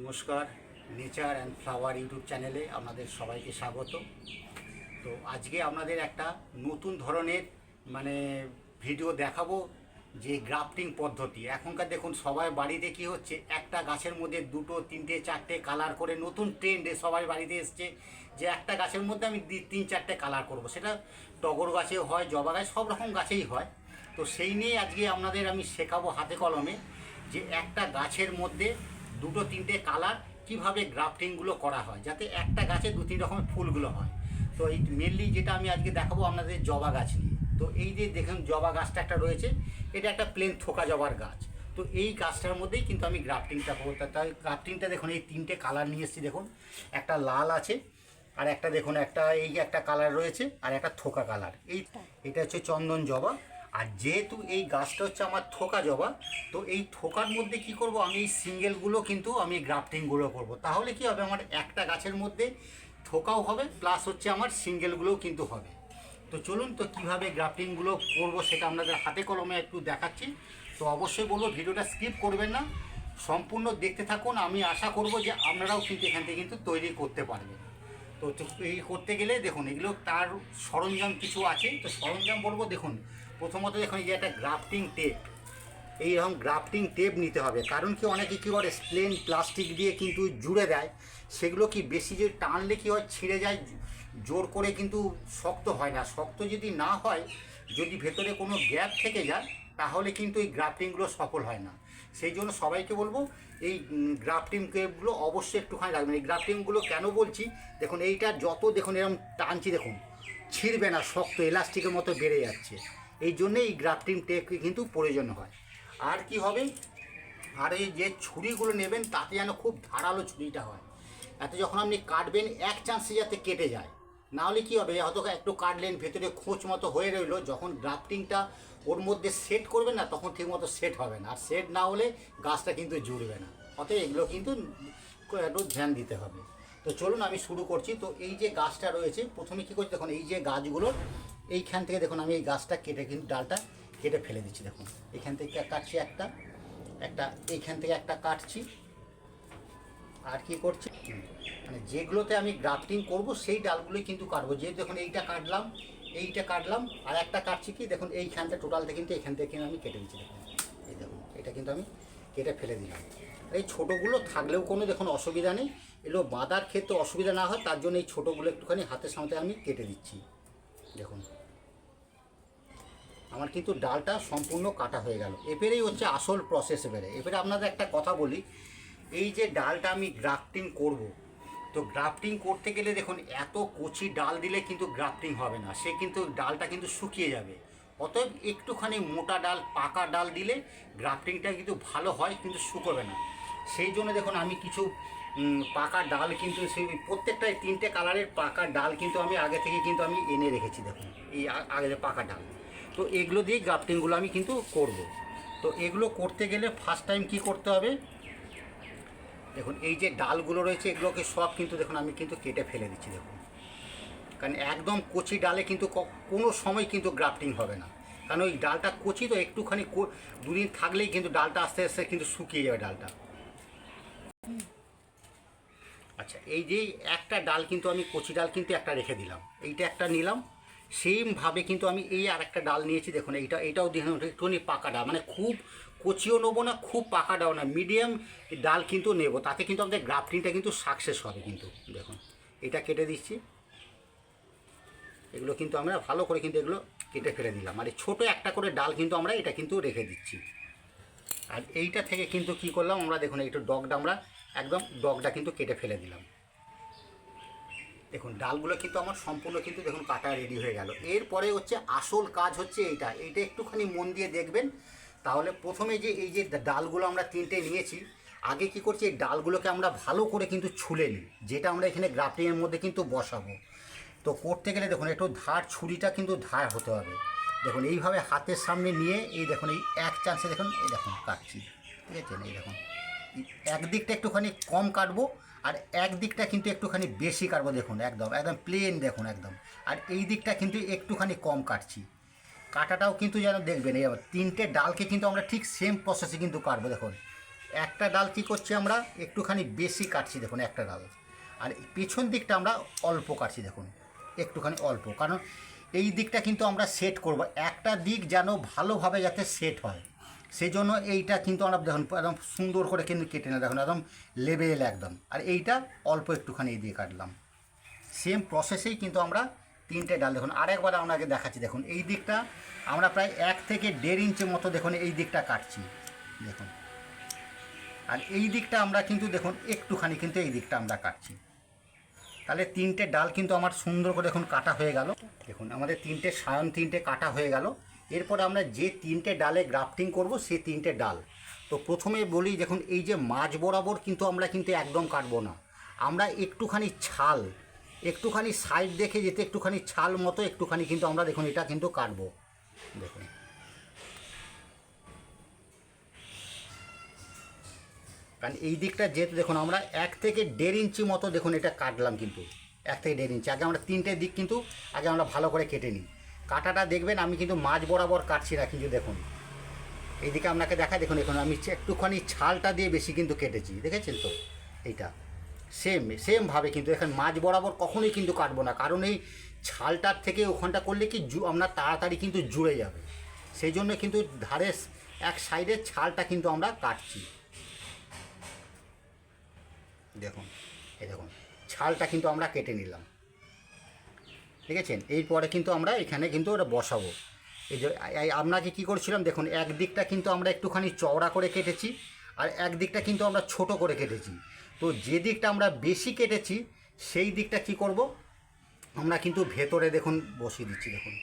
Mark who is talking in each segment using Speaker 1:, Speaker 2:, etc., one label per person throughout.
Speaker 1: নমস্কার nature and flower YouTube চ্যানেলে আপনাদের সবাইকে স্বাগত। তো আজকে আপনাদের একটা নতুন ধরনের মানে ভিডিও দেখাবো যে গ্রাফটিং পদ্ধতি। এখনকার দেখুন সবাই বাড়িতে কি হচ্ছে, একটা গাছের মধ্যে দুটো, তিনটে, চারটে কালার করে নতুন ট্রেন্ডে সবাই বাড়িতে এসছে যে একটা গাছের মধ্যে আমি তিন, চারটে কালার করব। সেটা টগর গাছে হয়, জবা গাছ, সব রকম গাছেই হয়। তো সেই নিয়ে আজকে আপনাদের আমি শেখাবো হাতে কলমে যে একটা গাছের মধ্যে দুটো তিনটে কালার কীভাবে গ্রাফটিংগুলো করা হয়, যাতে একটা গাছে দু তিন রকমের ফুলগুলো হয়। তো এই মেনলি যেটা আমি আজকে দেখাবো আপনাদের জবা গাছ নিয়ে। তো এই যে দেখুন জবা গাছটা একটা রয়েছে, এটা একটা প্লেন থোকা জবার গাছ। তো এই গাছটার মধ্যেই কিন্তু আমি গ্রাফটিংটা করব। তাই গ্রাফটিংটা দেখুন, এই তিনটে কালার নিয়ে এসেছি দেখুন। একটা লাল আছে, আর একটা দেখুন, একটা এই একটা কালার রয়েছে, আর একটা থোকা কালার। এই এটা হচ্ছে চন্দন জবা। আর যেহেতু এই গাছটা হচ্ছে আমার থোকা জবা, তো এই থোকার মধ্যে কি করব? আমি এই সিঙ্গেলগুলো কিন্তু আমি গ্রাফটিংগুলো করব। তাহলে কি হবে? আমার একটা গাছের মধ্যে থোকাও হবে প্লাস হচ্ছে আমার সিঙ্গেলগুলোও কিন্তু হবে। তো চলুন তো কীভাবে গ্রাফটিংগুলো করব সেটা আপনাদের হাতে কলমে একটু দেখাচ্ছি। তো অবশ্যই বলব, ভিডিওটা স্কিপ করবেন না। সম্পূর্ণ দেখতে থাকুন। আমি আশা করব যে আপনারাও কিন্তু এখান থেকে কিন্তু তৈরি করতে পারবেন। তো এই করতে গেলে দেখুন, এগুলো তার সরঞ্জাম কিছু আছে। তো সরঞ্জাম বলব, দেখুন প্রথমত দেখুন যে একটা গ্রাফটিং টেপ এইরকম গ্রাফটিং টেপ নিতে হবে। কারণ কি অনেকে কী করে প্লেন প্লাস্টিক দিয়ে কিন্তু জুড়ে দেয়। সেগুলো কি বেশি যে টানলে কি হয়, ছিঁড়ে যায়, জোর করে কিন্তু শক্ত হয় না। শক্ত যদি না হয়, যদি ভেতরে কোনো গ্যাপ থেকে যায়, তাহলে কিন্তু এই গ্রাফটিংগুলো সফল হয় না। সেই জন্য সবাইকে বলব, এই গ্রাফটিং টেপগুলো অবশ্যই একটুখানি রাখবেন। এই গ্রাফটিংগুলো কেন বলছি? দেখুন, এইটা যত দেখুন এরকম টানছি, দেখুন, ছিঁড়বে না, শক্ত এলাস্টিকের মতো বেড়ে যাচ্ছে। এই জন্যে এই গ্রাফটিং টেপ কিন্তু প্রয়োজন হয়। আর কি হবে? আর এই যে ছুরিগুলো নেবেন, তাতে যেন খুব ধারালো ছুরিটা হয়। এতে যখন আপনি কাটবেন, এক চান্সে যাতে কেটে যায়। না হলে কী হবে? হয়তো একটু কাটলেন ভেতরে খোঁচ মতো হয়ে রইল। যখন গ্রাফটিংটা ওর মধ্যে সেট করবেন না, তখন ঠিকমতো সেট হবে না। আর সেট না হলে গাছটা কিন্তু জুড়বে না। অতএব এগুলো কিন্তু একটু ধ্যান দিতে হবে। তো চলুন আমি শুরু করছি। তো এই যে গাছটা রয়েছে, প্রথমে কী করছি? দেখুন, এই যে গাছগুলো এইখান থেকে দেখুন, আমি এই গাছটা কেটে কিন্তু ডালটা কেটে ফেলে দিচ্ছি, দেখুন। এখান থেকে কাটছি একটা একটা, এইখান থেকে একটা কাটছি। আর কি করছি? মানে যেগুলোতে আমি গ্রাফটিং করব, সেই ডালগুলোই কিন্তু কাটবো। যেহেতু দেখুন, এইটা কাটলাম এইটা কাটলাম, আর একটা কাটছি কি? দেখুন, এইখানটা টোটালটা কিন্তু এখান থেকে আমি কেটে দিচ্ছি, দেখুন। এই দেখুন, এটা কিন্তু আমি কেটে ফেলে দিলাম। আর এই ছোটোগুলো থাকলেও কোনো দেখুন অসুবিধা নেই। এগুলো বাঁধার ক্ষেত্রে অসুবিধা না হয়, তার জন্য এই ছোটোগুলো একটুখানি হাতের সামনে আমি কেটে দিচ্ছি। দেখুন। আমার কিন্তু ডালটা সম্পূর্ণ কাটা হয়ে গেল। এবারেই হচ্ছে আসল প্রসেস এবারে। এবারে আপনাদের একটা কথা বলি, এই যে ডালটা আমি গ্রাফটিং করব, তো গ্রাফটিং করতে গেলে দেখুন, এত কচি ডাল দিলে কিন্তু গ্রাফটিং হবে না। সে কিন্তু ডালটা কিন্তু শুকিয়ে যাবে। অতএব একটুখানি মোটা ডাল, পাকা ডাল দিলে গ্রাফটিংটা কিন্তু ভালো হয়, কিন্তু শুকোবে না। সেই জন্য দেখুন, আমি কিছু পাকা ডাল কিন্তু সেই প্রত্যেকটাই তিনটে কালারের পাকা ডাল কিন্তু আমি আগে থেকে কিন্তু আমি এনে রেখেছি, দেখুন। এই আ- আগের পাকা ডাল। তো এগুলো দিয়ে গ্রাফটিংগুলো আমি কিন্তু করব। তো এগুলো করতে গেলে ফার্স্ট টাইম কি করতে হবে? দেখুন, এই যে ডালগুলো রয়েছে, এগুলোকে সব কিন্তু দেখুন, আমি কিন্তু কেটে ফেলে দিচ্ছি, দেখুন। কারণ একদম কচি ডালে কিন্তু কোনো সময় কিন্তু গ্রাফটিং হবে না। কারণ ওই ডালটা কচি, তো একটুখানি দুদিন থাকলেই কিন্তু ডালটা আস্তে আস্তে কিন্তু শুকিয়ে যাবে ডালটা। আচ্ছা এই যে একটা ডাল কিন্তু আমি, কচি ডাল কিন্তু একটা রেখে দিলাম। এইটা একটা নিলাম। সেমভাবে কিন্তু আমি এই আর একটা ডাল নিয়েছি, দেখুন, এইটা, এটাও দেখুন একটুখানি পাকা ডাল। মানে খুব কচিও নেব না, খুব পাকা ডাল না মিডিয়াম ডাল কিন্তু নেব। তাতে কিন্তু আমাদের গ্রাফটিংটা কিন্তু সাকসেস হবে কিন্তু, দেখুন। এটা কেটে দিচ্ছি। এগুলো কিন্তু আমরা ভালো করে কিন্তু এগুলো কেটে ফেলে দিলাম। আর ছোটো একটা করে ডাল কিন্তু আমরা এটা কিন্তু রেখে দিচ্ছি। আর এইটা থেকে কিন্তু কি করলাম, আমরা দেখুন এইটা ডগটা আমরা একদম ডগটা কিন্তু কেটে ফেলে দিলাম। দেখুন, ডালগুলো কিন্তু আমার সম্পূর্ণ কিন্তু দেখুন কাটা রেডি হয়ে গেল। এরপরে হচ্ছে আসল কাজ হচ্ছে এইটা। এইটা একটুখানি মন দিয়ে দেখবেন। তাহলে প্রথমে যে এই যে ডালগুলো আমরা তিনটে নিয়েছি, আগে কি করছি, এই ডালগুলোকে আমরা ভালো করে কিন্তু ছুলে নিই। যেটা আমরা এখানে গ্রাফটিংয়ের মধ্যে কিন্তু বসাবো। তো করতে গেলে দেখুন, একটু ধার ছুরিটা কিন্তু ধার হতে হবে। দেখুন, এইভাবে হাতের সামনে নিয়ে এই দেখুন, এই এক চান্সে দেখুন, এই দেখুন, কাটছি। ঠিক আছে, এই দেখুন। একদিকটা একটুখানি কম কাটবো আর এক দিকটা কিন্তু একটুখানি বেশি কাটবো, দেখুন, একদম একদম প্লেন দেখুন, একদম। আর এই দিকটা কিন্তু একটুখানি কম কাটছি। কাটাটাও কিন্তু যেন দেখবেন, এই তিনটে ডালকে কিন্তু আমরা ঠিক সেম প্রসেসে কিন্তু কাটবো, দেখুন। একটা ডাল কি করছি আমরা, একটুখানি বেশি কাটছি, দেখুন, একটা ডাল। আর পেছন দিকটা আমরা অল্প কাটছি, দেখুন, একটুখানি অল্প। কারণ এই দিকটা কিন্তু আমরা সেট করব, একটা দিক যেন ভালোভাবে যাতে সেট হয়। সেই জন্য এইটা কিন্তু আমরা দেখুন, একদম সুন্দর করে কিন্তু কেটে না দেখুন, একদম লেবেল একদম। আর এইটা অল্প একটুখানি দিয়ে কাটলাম। সেম প্রসেসেই কিন্তু আমরা তিনটে ডাল, দেখুন, আরেকবার আপনাকে দেখাচ্ছি, দেখুন, এই দিকটা আমরা প্রায় এক থেকে দেড় ইঞ্চি মতো, দেখুন, এই দিকটা কাটছি, দেখুন। আর এই দিকটা আমরা কিন্তু, দেখুন, একটুখানি কিন্তু এই দিকটা আমরা কাটছি। তাহলে তিনটে ডাল কিন্তু আমার সুন্দর করে, দেখুন, কাটা হয়ে গেল। দেখুন, আমাদের তিনটে সায়ন, তিনটে কাটা হয়ে গেল। এরপরে আমরা যে তিনটে ডালে গ্রাফটিং করব, সে তিনটে ডাল। তো প্রথমে বলি, দেখুন, এই যে মাঝ বরাবর কিন্তু আমরা কিন্তু একদম কাটবো না। আমরা একটুখানি ছাল, একটুখানি সাইড দেখে যেতে একটুখানি ছাল মতো একটুখানি কিন্তু আমরা, দেখুন, এটা কিন্তু কাটবো। দেখুন। কারণ এই দিকটা যেহেতু, দেখুন, আমরা এক থেকে দেড় ইঞ্চি মতো, দেখুন, এটা কাটলাম কিন্তু। এক থেকে দেড় ইঞ্চি। আগে আমরা তিনটে দিক কিন্তু, আগে আমরা ভালো করে কেটে নিই। কাটাটা দেখবেন, আমি কিন্তু মাঝ বরাবর কাটছি না, কিন্তু দেখুন। এইদিকে আপনাকে দেখা দেখুন, এখন আমি একটুখানি ছালটা দিয়ে বেশি কিন্তু কেটেছি, দেখেছেন তো? এইটা। সেম সেমভাবে কিন্তু এখানে মাঝ বরাবর কখনোই কিন্তু কাটবো না, কারণ এই ছালটার থেকে ওখানটা করলে কি জু আপনার তাড়াতাড়ি কিন্তু জুড়ে যাবে। সেই জন্য কিন্তু ধারে এক সাইডের ছালটা কিন্তু আমরা কাটছি। দেখুন, এই দেখুন, ছালটা কিন্তু আমরা কেটে নিলাম। ঠিক আছে? এরপরে কিন্তু আমরা এখানে কিন্তু ওটা বসাবো। এই যে আপনাকে কী করছিলাম? দেখুন, এক দিকটা কিন্তু আমরা একটুখানি চওড়া করে কেটেছি আর এক দিকটা কিন্তু আমরা ছোট করে কেটেছি। তো যে দিকটা আমরা বেশি কেটেছি, সেই দিকটা কি করব? আমরা কিন্তু ভেতরে দেখুন বসিয়ে দিচ্ছি, দেখুন।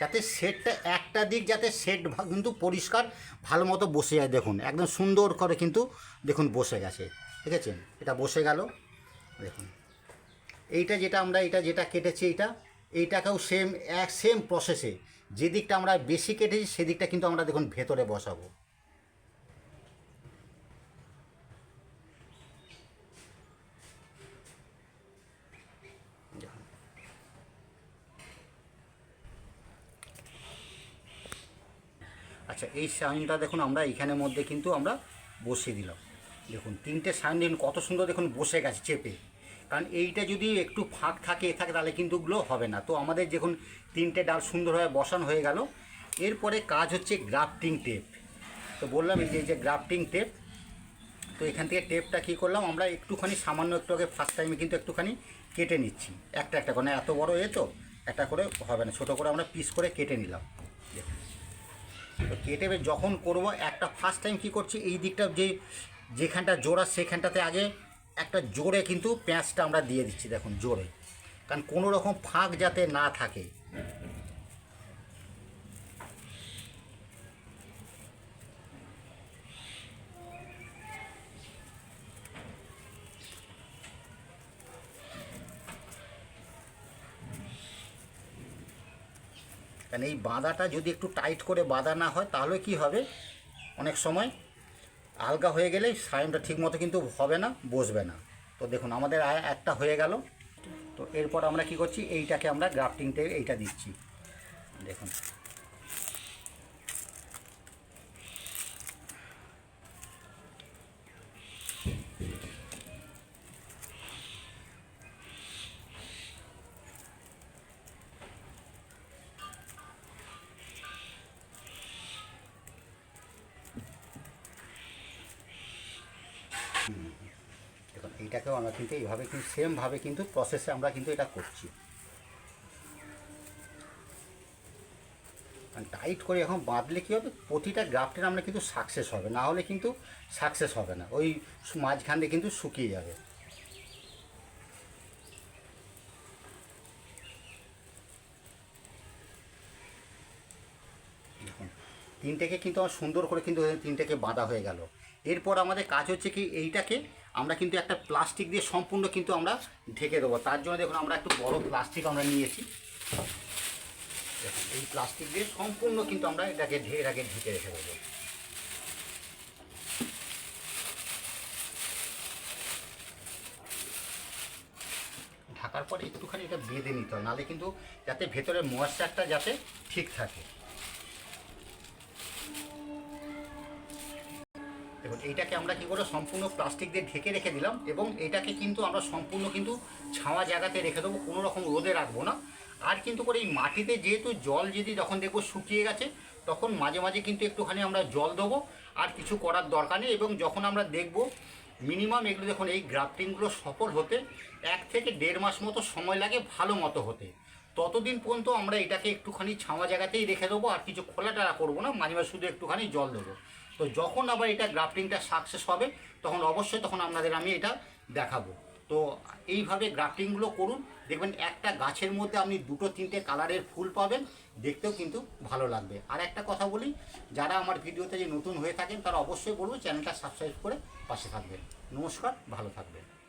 Speaker 1: যাতে সেটটা একটা দিক যাতে সেট কিন্তু পরিষ্কার ভালো মতো বসে যায়, দেখুন। একদম সুন্দর করে কিন্তু দেখুন বসে গেছে। ঠিক আছে? এটা বসে গেল, দেখুন। এইটা যেটা আমরা, এটা যেটা কেটেছি, এইটা এইটাকেও সেম এক সেম প্রসেসে যে দিকটা আমরা বেশি কেটেছি সেদিকটা কিন্তু আমরা দেখুন ভেতরে বসাবো। আচ্ছা এই সাইনটা দেখুন, আমরা এইখানের মধ্যে কিন্তু আমরা বসিয়ে দিলাম। দেখুন, তিনটে সাইন দেখুন, কত সুন্দর দেখুন বসে গেছে, চেপে। কারণ এইটা যদি একটু ফাঁক থাকে থাকে, তাহলে কিন্তু ওগুলো হবে না। তো আমাদের যখন তিনটে ডাল সুন্দরভাবে বসানো হয়ে গেল, এরপরে কাজ হচ্ছে গ্রাফটিং টেপ। তো বললাম এই যে গ্রাফটিং টেপ, তো এখান থেকে টেপটা কী করলাম, আমরা একটুখানি সামান্য একটু আগে ফার্স্ট টাইমে কিন্তু একটুখানি কেটে নিচ্ছি। একটা একটা করে এত বড় এ তো, একটা করে হবে না, ছোটো করে আমরা পিস করে কেটে নিলাম। তো কেটে যখন করব, একটা ফার্স্ট টাইম কী করছি, এই দিকটা যে, যেখানটা জোড়া, সেখানটাতে আগে একটা জোরে কিন্তু প্যাঁচটা আমরা দিয়ে দিচ্ছি, দেখুন জোরে। কারণ কোনো রকম ফাঁক যাতে না থাকে। কারণ এই বাঁধাটা যদি একটু টাইট করে বাঁধা না হয়, তাহলে কি হবে? অনেক সময় আলগা হয়ে গেলেই সায়নটা ঠিক মতো কিন্তু হবে না, বসবে না। তো দেখুন, আমাদের আয় একটা হয়ে গেল। তো এরপর আমরা কি করছি, এইটাকে আমরা গ্রাফটিংতে এইটা দিচ্ছি। দেখুন। দেখুন এইটাকেও আমরা কিন্তু এইভাবে কিন্তু সেমভাবে কিন্তু প্রসেসে আমরা কিন্তু এটা করছি। টাইট করে এখন বাঁধলে কী হবে? প্রতিটা গ্রাফটের আমরা কিন্তু সাকসেস হবে, না হলে কিন্তু সাকসেস হবে না। ওই মাঝখান দিয়ে কিন্তু শুকিয়ে যাবে দেখুন তিনটেকে কিন্তু আমার সুন্দর করে কিন্তু তিনটেকে বাঁধা হয়ে গেল। এরপর আমাদের কাজ হচ্ছে কি, এইটাকে আমরা কিন্তু একটা প্লাস্টিক দিয়ে সম্পূর্ণ কিন্তু আমরা ঢেকে দেবো। তার জন্য দেখুন, আমরা একটু বড় প্লাস্টিক আমরা নিয়েছি। এই প্লাস্টিক দিয়ে সম্পূর্ণ কিন্তু আমরা এটাকে এটাকে ঢেকে রেখে দেবো। ঢাকার পর একটুখানি এটা বেঁধে নিতে হবে, নাহলে কিন্তু যাতে ভেতরের ময়েশ্চারটা যাতে ঠিক থাকে। এইটাকে আমরা কি করে সম্পূর্ণ প্লাস্টিক দিয়ে ঢেকে রেখে দিলাম এবং এটাকে কিন্তু আমরা সম্পূর্ণ কিন্তু ছাওয়া জায়গাতে রেখে দেবো, কোনো রকম রোদে রাখব না। আর কিন্তু করে এই মাটিতে যেহেতু জল যদি যখন দেখব শুকিয়ে গেছে, তখন মাঝে মাঝে কিন্তু একটুখানি আমরা জল দেবো আর কিছু করার দরকার নেই এবং যখন আমরা দেখব মিনিমাম এগুলো দেখুন, এই গ্রাফটিংগুলো সফল হতে এক থেকে দেড় মাস মতো সময় লাগে ভালো মতো হতে। ততদিন পর্যন্ত আমরা এটাকে একটুখানি ছাওয়া জায়গাতেই রেখে দেবো আর কিছু খোলাটারা করব না, মাঝে মাঝে শুধু একটুখানি জল দেবো। তো যখন আবার এটা গ্রাফটিংটা সাকসেস হবে, তখন অবশ্যই তখন আপনাদের আমি এটা দেখাবো। তো এইভাবে গ্রাফটিংগুলো করুন। দেখবেন একটা গাছের মধ্যে আপনি দুটো, তিনটে কালারের ফুল পাবেন। দেখতেও কিন্তু ভালো লাগবে। আর একটা কথা বলি, যারা আমার ভিডিওতে যে নতুন হয়ে থাকেন, তারা অবশ্যই বলব চ্যানেলটা সাবস্ক্রাইব করে পাশে থাকবেন। নমস্কার, ভালো থাকবেন।